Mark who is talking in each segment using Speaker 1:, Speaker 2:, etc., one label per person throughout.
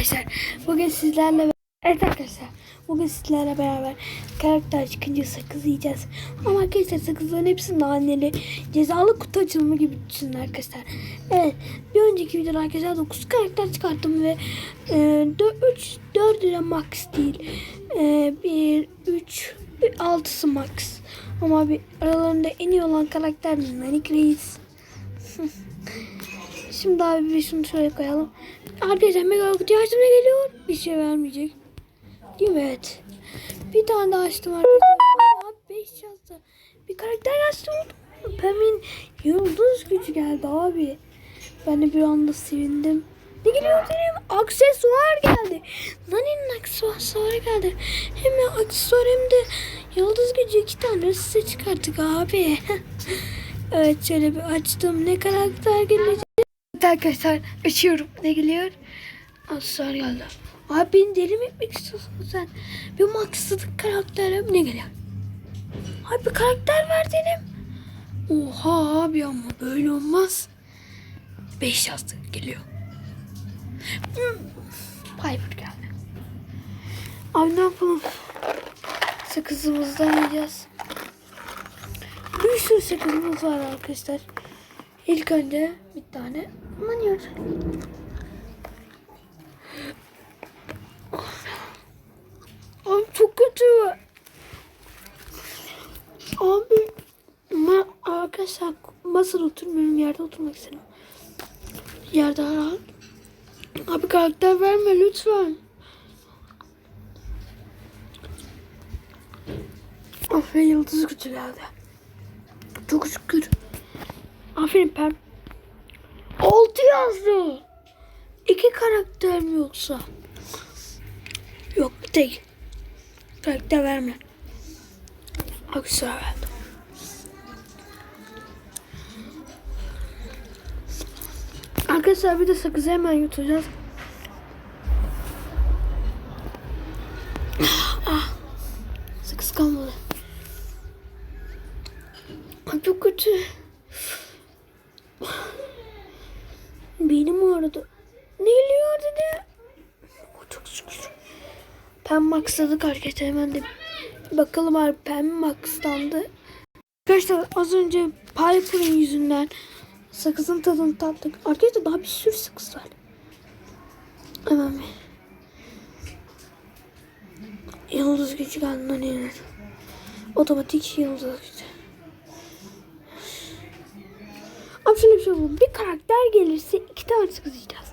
Speaker 1: arkadaşlar bugün sizlerle Evet arkadaşlar bugün sizlerle beraber karakter çıkınca sakız yiyeceğiz. Ama arkadaşlar sakızların hepsi naneli. Cezalı kutu açılımı gibi düşünün arkadaşlar. Evet bir önceki videoda arkadaşlar 9 karakter çıkarttım ve e, 3 4 lira max değil. E, 1 3 6'sı max. Ama bir aralarında en iyi olan karakter Nanik Reis. Şimdi abi bir şunu şöyle koyalım. Arkadaşlar mega kutu açtım ne geliyor? Bir şey vermeyecek. Değil? Evet. Bir tane daha açtım arkadaşlar. Abi 5 yazdı. Bir karakter açtım. Pem'in yıldız gücü geldi abi. Ben de bir anda sevindim. Ne geliyor benim? Aksesuar geldi. Nani'nin aksesuarı geldi. Hem aksesuar hem de yıldız gücü iki tane size çıkarttık abi. evet şöyle bir açtım. Ne karakter gelecek? Evet arkadaşlar açıyorum. Ne geliyor? Aksesuar geldi. Abi beni deli mi etmek istiyorsun sen? Bir maksadık karakterim ne geliyor? Abi bir karakter ver dedim. Oha abi ama böyle olmaz. Beş yazdı geliyor. Hmm. Piper geldi. Abi ne yapalım? Sakızımızdan yiyeceğiz. Bir sürü sakızımız var arkadaşlar. İlk önce bir tane kullanıyoruz. Abi çok kötü. Abi ma arkadaşlar masada oturmuyorum yerde oturmak istedim. Yerde rahat. Abi karakter verme lütfen. Aferin yıldız gücü geldi. Çok şükür. Aferin Pem. Yazdı. İki karakter mi yoksa? Yok değil. Karakter verme. Verdim. Arkadaşlar bir de sakızı hemen yutacağız. Pem maxladık arkadaşlar hemen de bakalım abi Pem maxlandı. Arkadaşlar az önce Piper'ın yüzünden sakızın tadını tattık. Arkadaşlar daha bir sürü sakız var. Hemen bir. Yıldız gücü geldi neler. Otomatik yıldız gücü. Abi şöyle bir şey buldum. Bir karakter gelirse iki tane sakız yiyeceğiz.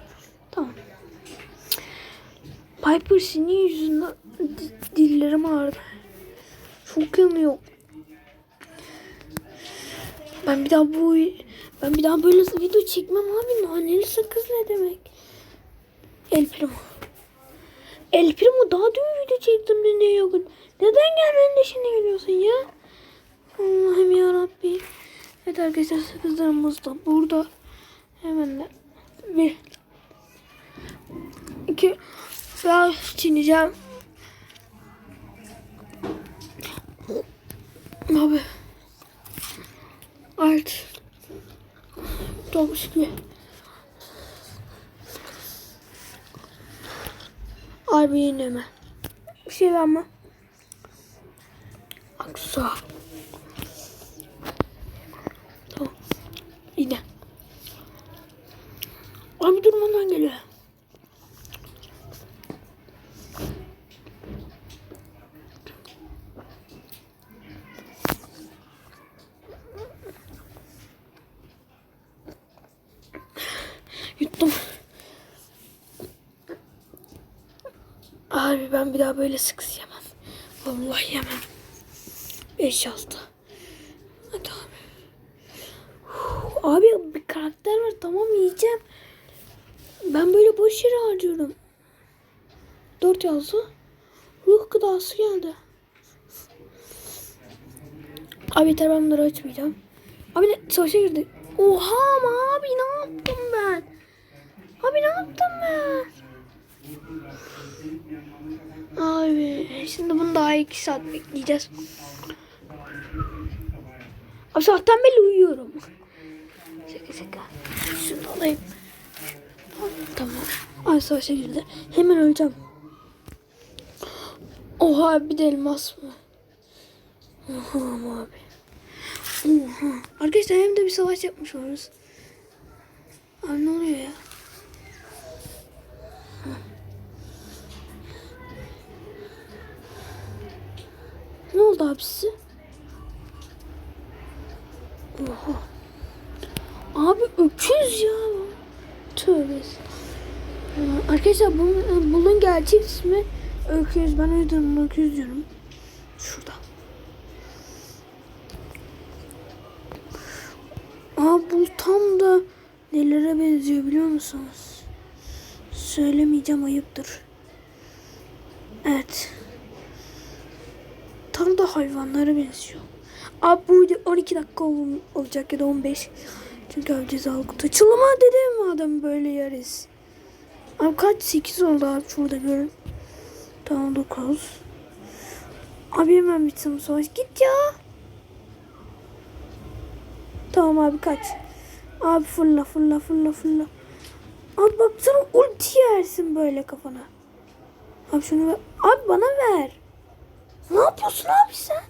Speaker 1: Tamam. Piper senin yüzünden di- dillerim ağrıdı. Çok yanıyor. Ben bir daha bu ben bir daha böyle video çekmem abi. Naneli sakız ne demek? El Primo. El Primo daha dün video çektim de ne yok. Neden gelmedin de şimdi geliyorsun ya? Allah'ım ya Rabbi. Evet arkadaşlar sakızlarımız da burada. Hemen de bir iki daha çiğneyeceğim. Abi. Alt. Çok şükür. Abi yine mi? Bir şey verme. Aksa. Tamam. Yine. Abi durmadan geliyor. Yuttum. Abi ben bir daha böyle sıkız yemem. Vallahi yemem. Beş yazdı. Hadi abi. Uf, Abi bir karakter var tamam yiyeceğim. Ben böyle boş yere harcıyorum. Dört yazdı. Ruh gıdası geldi. Abi yeter ben bunları açmayacağım. Abi ne savaşa girdi. Oha ama abi ne yaptım ben? Abi ne yaptım ben? Abi şimdi bunu daha iki saat bekleyeceğiz. Abi sabahtan beri uyuyorum. Şaka şaka. Şunu alayım. Tamam. Ay savaşa girdi. Hemen öleceğim. Oha bir de elmas mı? Oha abi. Oha. Arkadaşlar hem de bir savaş yapmış oluruz. Abi ne oluyor ya? Ne oldu abisi? Oha. Abi öküz ya. Tövbe. Arkadaşlar bunun, bunun gerçek ismi öküz. Ben o öküz diyorum. Şurada. Aa bu tam da nelere benziyor biliyor musunuz? Söylemeyeceğim ayıptır. Evet. Tam da hayvanlara benziyor. Abi bu video 12 dakika ol- olacak ya da 15. Çünkü abi cezalı kutu açılımı dedim adam böyle yeriz. Abi kaç 8 oldu abi şurada görün. Tamam 9. Abi hemen bitsin bu savaş. Git ya. Tamam abi kaç. Abi fırla fırla fırla fırla. Abi bak sana ulti yersin böyle kafana. Abi şunu ver. Abi bana ver. Ne yapıyorsun abi sen?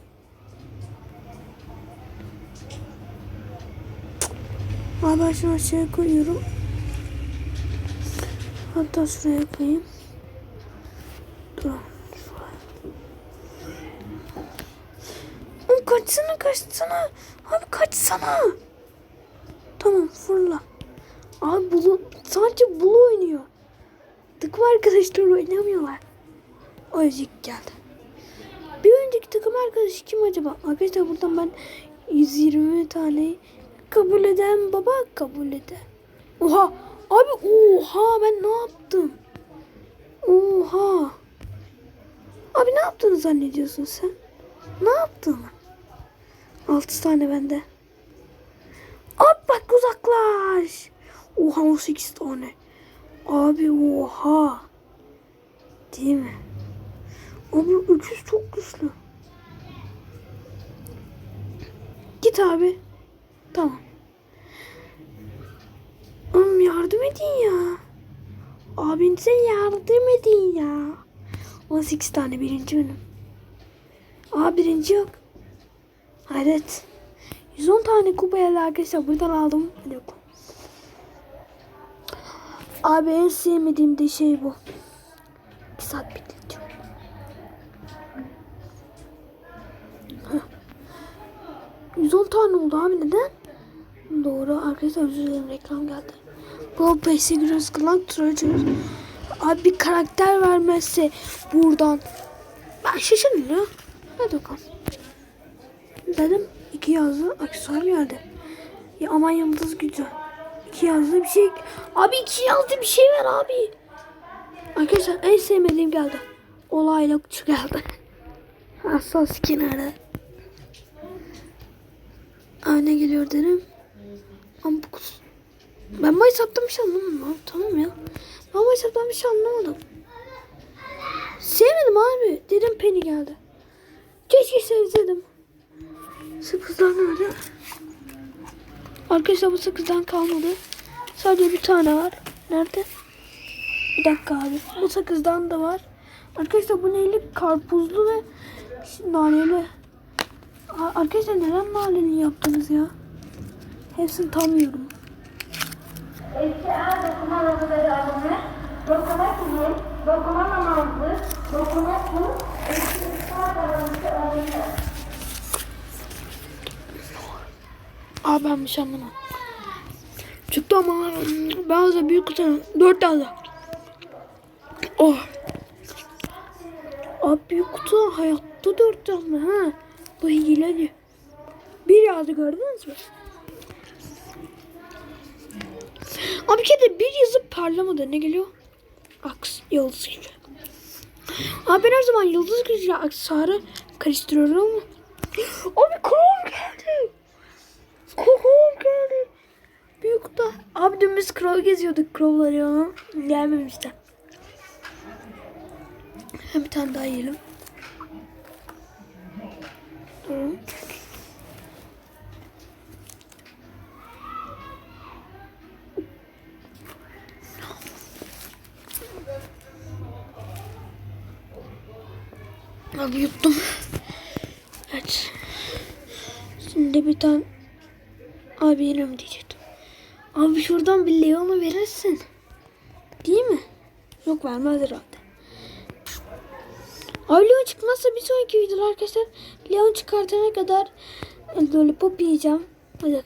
Speaker 1: Abi ben şunu aşağıya koyuyorum. Hatta şuraya koyayım. Dur. şuraya. Kaçsana kaçsana. Abi kaçsana. Tamam fırla. Abi bulu, sadece bulu oynuyor. Takım arkadaşlar oynamıyorlar. O yüzük geldi. Önceki takım arkadaşı kim acaba? Arkadaşlar buradan ben 120 tane kabul eden baba kabul eden. Oha abi oha ben ne yaptım? Oha. Abi ne yaptığını zannediyorsun sen? Ne yaptın? 6 tane bende. Abi bak uzaklaş. Oha 18 tane. Abi oha. Değil mi? Abi öküz çok güçlü. Git abi. Tamam. Oğlum yardım edin ya. Abinize yardım edin ya. 18 tane birinci benim. Aa birinci yok. Hayret. 110 tane kupaya arkadaşlar buradan aldım. Bakalım. Abi en sevmediğim de şey bu. Bir saat bekleyeceğim. 110 tane oldu abi neden? Doğru arkadaşlar özür dilerim reklam geldi. Bu PS giriyoruz kılan tutuyoruz. Abi bir karakter vermezse buradan ben şaşırdım ya. Hadi bakalım. Dedim iki yazdı aksesuar geldi. Ya aman yıldız gücü. İki yazdı bir şey. Abi iki yazdı bir şey ver abi. Arkadaşlar en sevmediğim geldi. Olayla geldi. Hassas kenarı. Aa, ne geliyor dedim. Ama bu kutu... Ben bu hesaptan bir şey anlamadım abi. Tamam ya. Ben bu hesaptan bir şey anlamadım. Sevmedim abi. Dedim Penny geldi. Keşke sevseydim. Sakızlar nerede? Arkadaşlar bu sakızdan kalmadı. Sadece bir tane var. Nerede? Bir dakika abi. Bu sakızdan da var. Arkadaşlar bu neyli? Karpuzlu ve naneli. Arkadaşlar neden naneli yaptınız ya? Hepsini tam yiyorum.
Speaker 2: Eski el dokuma yazıları alınır. Dokuma kilim, dokuma namazlı, dokuma su, eski ısrar aralışı alınır.
Speaker 1: Aa ben bir şey anlamam. Çıktı ama ben de büyük kutu. Dört tane. Oh. Abi büyük kutu hayatta dört tane ha. Bu hileli. Bir yazdı gördünüz mü? Abi kere bir yazıp parlamadı. Ne geliyor? Aks, yıldız gücü. Abi ben her zaman yıldız gücüyle aksesuarı karıştırıyorum. Abi kral geldi. Kral geldi. Büyük da. Abi dün biz kral geziyorduk kralları ya. Gelmemişler. Bir tane daha yiyelim. Abi yuttum. Evet. Şimdi bir tane abi yerim diyecektim. Abi şuradan bir Leon'u verirsin. Değil mi? Yok vermez herhalde. Abi Leon çıkmazsa bir sonraki videoda arkadaşlar Leon çıkartana kadar lollipop yiyeceğim. Hadi.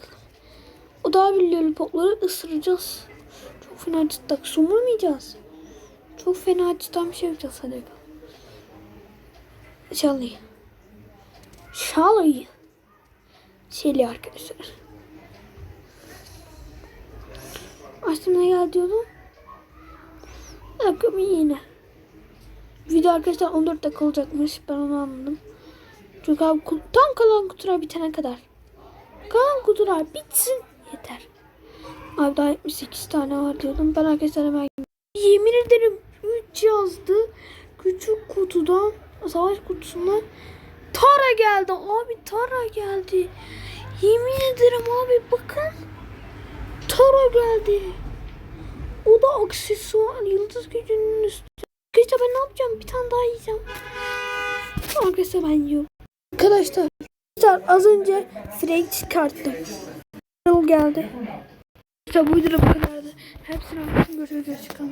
Speaker 1: O da abi lollipopları ısıracağız. Çok fena cidden sumurmayacağız. Çok fena cidden bir şey yapacağız hadi bakalım. Charlie. Charlie. Şeyli arkadaşlar. Açtım ne geldi diyordum. Bakalım yine. Video arkadaşlar 14 dakika olacakmış. Ben onu anladım. Çünkü abi tam kalan kutular bitene kadar. Kalan kutular bitsin yeter. Abi daha 78 tane var diyordum. Ben arkadaşlar hemen yemin ederim 3 yazdı. Küçük kutudan savaş kutusundan Tara geldi. Abi Tara geldi. Yemin ederim abi bakın. Tara geldi. O da aksesuar. Yıldız gücünün üstü. Arkadaşlar ben ne yapacağım? Bir tane daha yiyeceğim. Arkadaşlar ben yiyorum. Arkadaşlar. Az önce Frank çıkarttım. O geldi. İşte bu video bu kadardı. Hepsini. Görüşürüz. Görüşürüz.